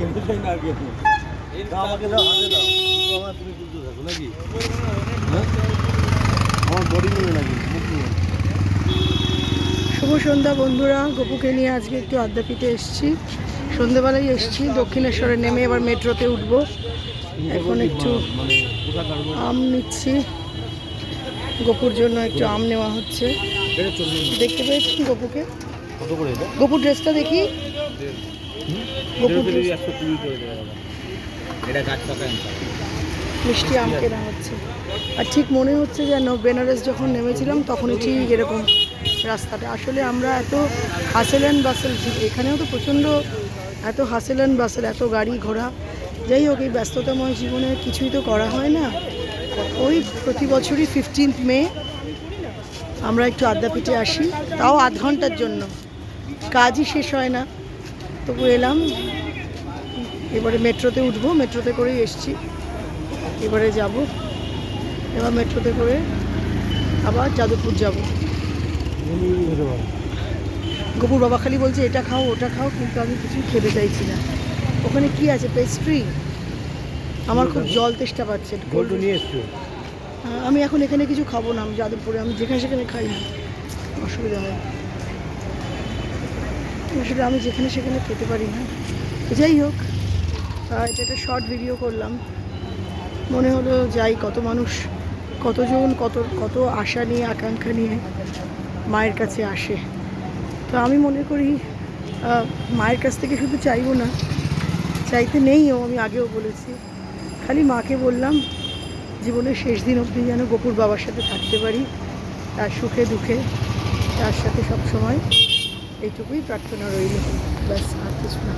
খেতে চাই না আর খেতে আমাকে দাও হাতে দাও। আমার তুমি তুলতে থাকো নাকি? হ্যাঁ? আমার বডি নেবে নাকি শুভ সন্ধ্যা বন্ধুরা গপুকে নিয়ে আজকে একটু আদ্যাপীঠে এসেছি। সন্ধেবেলায় এসেছি দক্ষিণেশ্বরে নেমে এবার মেট্রোতে উঠবো। এখন একটু মানে আম নিচ্ছি। গপুর জন্য একটু আম নেওয়া হচ্ছে। দেখতে পেয়েছেন গপুকে? কত গপুর ড্রেসটা দেখি। মিষ্টি আম কেনা হচ্ছে। আর ঠিক মনে হচ্ছে যেন বেনারস যখন নেমেছিলাম তখনই ঠিক এরকম রাস্তাটা। আসলে আমরা এত হাসেল অ্যান্ড বাসেল এখানেও তো প্রচণ্ড এত হাসেল অ্যান্ড বাসেল এত গাড়ি ঘোড়া। যাই হোক এই ব্যস্ততাময় জীবনে কিছুই তো করা হয় না। ওই প্রতি বছরই ফিফটিন্থ মে আমরা একটু আদ্যাপীঠে আসি। তাও আধ ঘণ্টার জন্য। কাজই শেষ হয় না। তবু এলাম। এবারে মেট্রোতে উঠবো মেট্রোতে করেই এসছি। এবারে যাব। এবার মেট্রোতে করে আবার যাদবপুর যাব। গোপুর বাবা খালি বলছে এটা খাও ওটা খাও কিন্তু আমি কিছুই খেতে চাইছি না। ওখানে কি আছে? পেস্ট্রি? আমার খুব জল তেষ্টা পাচ্ছে। আমি এখন এখানে কিছু খাব না আমি যাদবপুরে আমি যেখানে সেখানে খাই না। অসুবিধা হয়। আসলে আমি যেখানে সেখানে খেতে পারি না। যাই হোক এটা একটা শর্ট ভিডিও করলাম। মনে হলো যাই, কত মানুষ, কতজন, কত কত আশা নিয়ে, আকাঙ্ক্ষা নিয়ে মায়ের কাছে আসে। তো আমি মনে করি মায়ের কাছ থেকে শুধু চাইব না, চাইতে নেইও, আমি আগেও বলেছি। খালি মাকে বললাম, জীবনের শেষ দিন অবধি যেন গোপুর বাবার সাথে থাকতে পারি, তার সুখে দুঃখে, তার সাথে সব সময় এইটুকুই প্রার্থনা রইল ব্যাস আর কিছু না